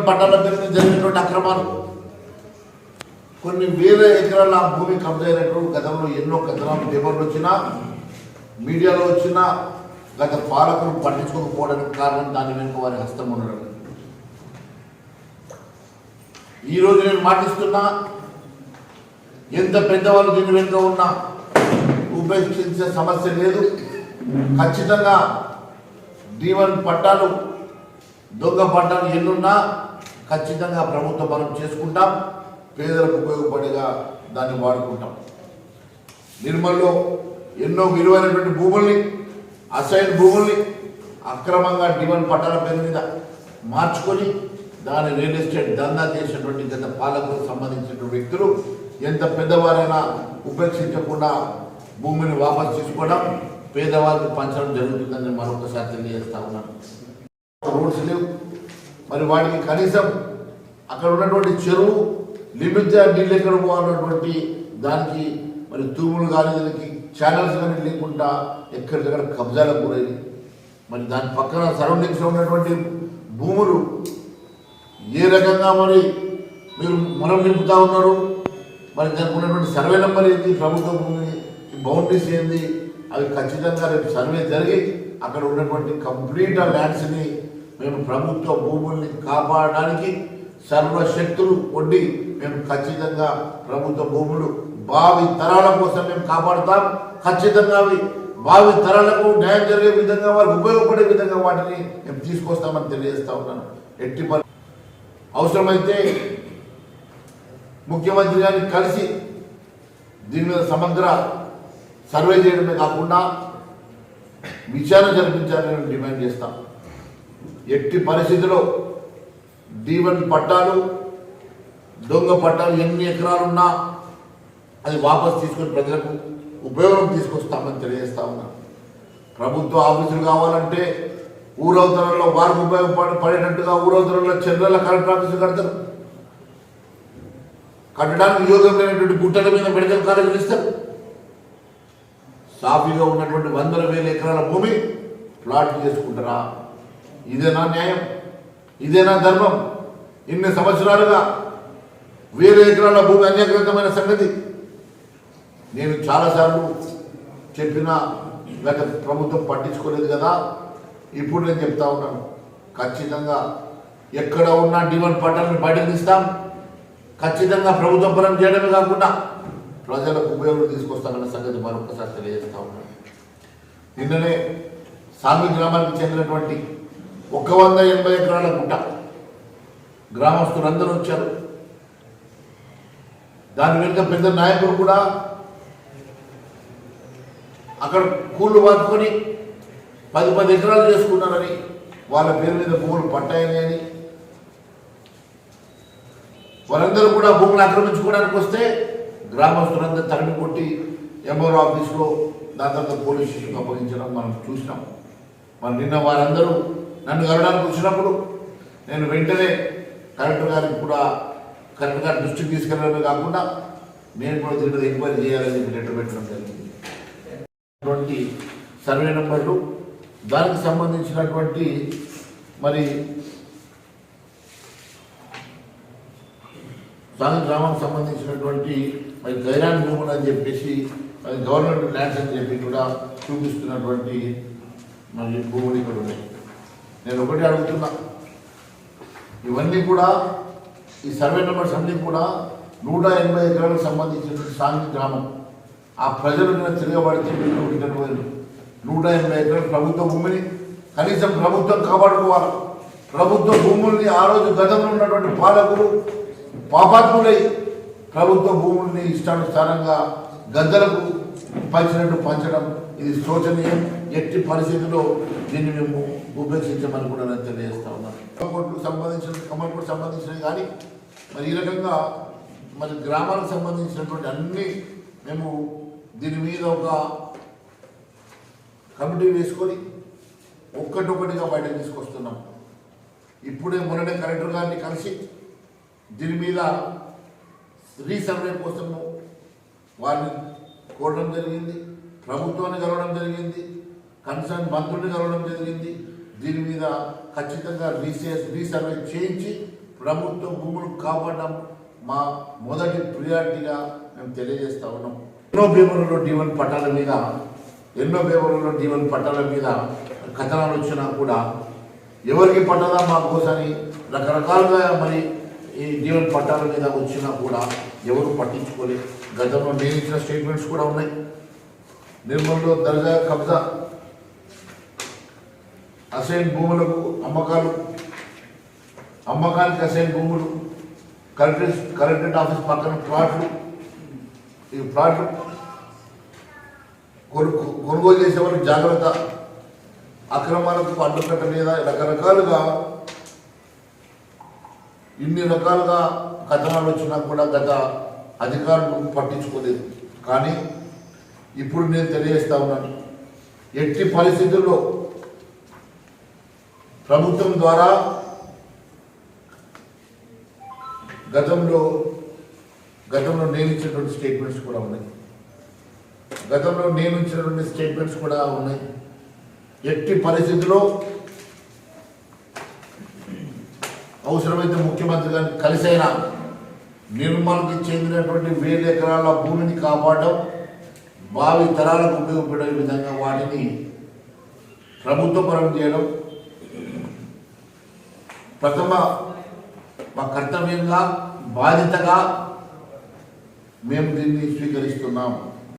Divine పట్టాల మీద జరిగినటువంటి అక్రమాలు. కొన్ని వేల ఎకరాల భూమి కబ్జైనట్టు గతంలో ఎన్నో కథనాలు పేపర్లు వచ్చినా మీడియాలో వచ్చినా గత పాలకులు పట్టించుకోకపోవడానికి కారణం దాని వెనుక వారి హస్తం ఉండడం. ఈరోజు నేను మాటిస్తున్నా ఎంత పెద్దవాళ్ళు దీని వెనుక ఉన్నా ఉపేక్షించే సమస్య లేదు. ఖచ్చితంగా దీవన్ పట్టాలు దొంగ ఎన్నున్నా ఖచ్చితంగా ప్రభుత్వ మనం చేసుకుంటాం పేదలకు ఉపయోగపడేగా దాన్ని వాడుకుంటాం. నిర్మల్లో ఎన్నో విలువైనటువంటి భూముల్ని అసైన్ భూముల్ని అక్రమంగా డివన్ పట్టాల పేరు మీద మార్చుకొని దాని రియల్ ఎస్టేట్ దందా చేసినటువంటి గత పాలకులకు సంబంధించినటువంటి వ్యక్తులు ఎంత పెద్దవారైనా ఉపేక్షించకుండా భూమిని వాపసు తీసుకోవడం పేదవారికి పంచడం జరుగుతుందని మరొకసారి తెలియజేస్తా ఉన్నాను. రోడ్స్ లేవు. మరి వాటికి కనీసం అక్కడ ఉన్నటువంటి చెరువు నిమిత్త నీళ్ళు ఎక్కడ పోవాలన్నటువంటి దానికి మరి తూములు కానీ దానికి ఛానల్స్ కానీ లేకుండా ఎక్కడికక్కడ కబ్జాలకు గురైంది మరి దాని పక్కన సరౌండింగ్స్లో ఉన్నటువంటి భూములు ఏ రకంగా మరి మీరు మనం నింపుతా ఉన్నారు? మరి దానికి ఉన్నటువంటి సర్వే నెంబర్ ఏంది? ప్రభుత్వ భూమి బౌండరీస్ ఏంది? అవి ఖచ్చితంగా రేపు సర్వే జరిగి అక్కడ ఉన్నటువంటి కంప్లీట్ ఆ ల్యాండ్స్ని మేము ప్రభుత్వ భూముల్ని కాపాడడానికి సర్వశక్తులు ఒడ్డి మేము ఖచ్చితంగా ప్రభుత్వ భూములు భావి తరాల కోసం మేము కాపాడుతాం. ఖచ్చితంగా అవి భావి తరాలకు న్యాయం జరిగే విధంగా వారికి ఉపయోగపడే విధంగా వాటిని మేము తీసుకొస్తామని తెలియజేస్తా ఉన్నాను. ఎట్టి అవసరమైతే ముఖ్యమంత్రి గారిని కలిసి దీని మీద సమగ్ర సర్వే చేయడమే కాకుండా విచారణ జరిపించాలని మేము డిమాండ్ చేస్తాం. ఎట్టి పరిస్థితిలో డీవన్ పట్టాలు దొంగ పట్టాలు ఎన్ని ఎకరాలున్నా అది వాపస్ తీసుకొని ప్రజలకు ఉపయోగం తీసుకొస్తామని తెలియజేస్తా ఉన్నాం. ప్రభుత్వ ఆఫీసులు కావాలంటే ఊరవతలలో వారికి ఉపయోగపడ పడేటట్టుగా ఊరవతలలో చంద్రల కలెక్టర్ ఆఫీసులు కడతారు. కట్టడానికి యోగం లేనటువంటి గుట్టల మీద మెడికల్ కాలేజీలు ఇస్తారు. సాఫీగా ఉన్నటువంటి వందల వేల ఎకరాల భూమి ప్లాట్లు చేసుకుంటారా? ఇదేనా న్యాయం? ఇదేనా ధర్మం? ఇన్ని సంవత్సరాలుగా వేల ఎకరాల భూమి అన్యకృతమైన సంగతి. నేను చాలాసార్లు చెప్పిన లేక ప్రభుత్వం పట్టించుకోలేదు కదా. ఇప్పుడు నేను చెప్తా ఉన్నాను. ఖచ్చితంగా ఎక్కడ ఉన్న డివన్ పట్టాలను బయటకు తీస్తాం. ఖచ్చితంగా ప్రభుత్వ పరం చేయడమే కాకుండా ప్రజలకు ఉపయోగం తీసుకొస్తామన్న సంగతి మరొకసారి తెలియజేస్తా ఉన్నాను. నిన్ననే సామి గ్రామానికి చెందినటువంటి ఒక వంద ఎనభై ఎకరాల గుట్ట. గ్రామస్తులందరూ వచ్చారు. దాని వెనుక పెద్ద నాయకులు కూడా అక్కడ కూళ్ళు పట్టుకొని పది పది ఎకరాలు చేసుకున్నారని వాళ్ళ పేరు మీద భూములు పట్టాయని అని. వారందరూ కూడా భూములు ఆక్రమించుకోవడానికి వస్తే గ్రామస్తులందరూ తరిమి కొట్టి ఎంఆర్ ఆఫీస్లో దాని తర్వాత పోలీస్ స్టేషన్కి అప్పగించడం మనం చూసినాం. మరి నిన్న వారందరూ నన్ను కలవడానికి వచ్చినప్పుడు నేను వెంటనే కలెక్టర్ గారికి కూడా కలెక్టర్ గారి దృష్టికి తీసుకెళ్ళడమే కాకుండా నేను కూడా దీని మీద ఎంక్వైరీ చేయాలని చెప్పి లెటర్ పెట్టడం జరిగింది. అటువంటి సర్వే నెంబర్లు దానికి సంబంధించినటువంటి మరి సాగు గ్రామానికి సంబంధించినటువంటి మరి గైరాన్ భూములు అని చెప్పేసి మరి గవర్నమెంట్ ల్యాండ్స్ అని చెప్పి కూడా చూపిస్తున్నటువంటి మరి భూములు ఇక్కడ ఉన్నాయి. నేను ఒకటి అడుగుతున్నా. ఇవన్నీ కూడా ఈ సర్వే నెంబర్స్ అన్నీ కూడా నూట ఎనభై ఎకరాలకు సంబంధించినటువంటి సాంఘిక గ్రామం. ఆ ప్రజలు మీద తిరగబడితే ఒకటి రిటర్న్ పోయారు నూట ఎనభై ఎకరాల ప్రభుత్వ భూమిని కనీసం ప్రభుత్వం కాపాడుకోవాలి? ప్రభుత్వ భూముల్ని ఆ రోజు గతంలో ఉన్నటువంటి పాలకులు పాపాత్ములై ప్రభుత్వ భూముల్ని ఇష్టానుసారంగా గద్దలకు పంచినట్టు పంచడం ఇది శోచనీయం. ఎట్టి పరిస్థితుల్లో దీన్ని మేము ఉపేక్షించమని కూడా నేను తెలియజేస్తా ఉన్నాను కమల్కోట్కు సంబంధించిన కమల్కోట్ సంబంధించినవి కానీ మరి ఈ రకంగా మరి గ్రామాలకు సంబంధించినటువంటి అన్ని మేము దీని మీద ఒక కమిటీ వేసుకొని ఒక్కటొక్కటిగా బయటకు తీసుకొస్తున్నాం. ఇప్పుడే మొన్ననే కలెక్టర్ గారిని కలిసి దీని మీద రీసర్వే కోసము వారిని కోరడం జరిగింది. ప్రభుత్వాన్ని కలవడం జరిగింది కన్సర్న్ మంత్రుల్ని కలవడం జరిగింది. దీని మీద ఖచ్చితంగా రీసెస్ రీసర్వే చేయించి ప్రభుత్వ భూములు కాపాడడం మా మొదటి ప్రియారిటీగా మేము తెలియజేస్తా ఉన్నాం. ఎన్నో పేపర్లలో డివన్ పట్టాల మీద ఎన్నో పేపర్లలో డివన్ పట్టాల మీద కథనాలు వచ్చినా కూడా ఎవరికి పట్టదా మాకోసని రకరకాలుగా మరి ఈ జీవన్ పట్టాల మీద వచ్చినా కూడా ఎవరు పట్టించుకోలేదు గతంలో నేను ఇచ్చిన స్టేట్మెంట్స్ కూడా ఉన్నాయి. నిర్మల్లో దర్జా కబ్జా. అసైన్ భూములకు అమ్మకాలు. అమ్మకానికి అసైన్ భూములు. కలెక్టరేట్ కలెక్టరేట్ ఆఫీస్ పక్కన ప్లాట్లు. ఈ ప్లాట్లు కొనుగోలు చేసే వాళ్ళకి జాగ్రత్త. అక్రమాలకు అడ్డుకట్ట మీద రకరకాలుగా ఇన్ని రకాలుగా కథనాలు వచ్చినా కూడా గత అధికారులు పట్టించుకోలేదు. కానీ ఇప్పుడు నేను తెలియజేస్తా ఉన్నాను. ఎట్టి పరిస్థితుల్లో ప్రభుత్వం ద్వారా గతంలో గతంలో నేను ఇచ్చినటువంటి స్టేట్మెంట్స్ కూడా ఉన్నాయి. గతంలో నేను ఇచ్చినటువంటి స్టేట్మెంట్స్ కూడా ఉన్నాయి. ఎట్టి పరిస్థితుల్లో అవసరమైతే ముఖ్యమంత్రి గారిని కలిసైనా నిర్మల్కి చెందినటువంటి వేల ఎకరాల భూమిని కాపాడడం భావి తరాలకు ఉపయోగపడే విధంగా వాటిని ప్రభుత్వపరం చేయడం ప్రథమ మా కర్తవ్యంగా బాధ్యతగా మేము దీన్ని స్వీకరిస్తున్నాం.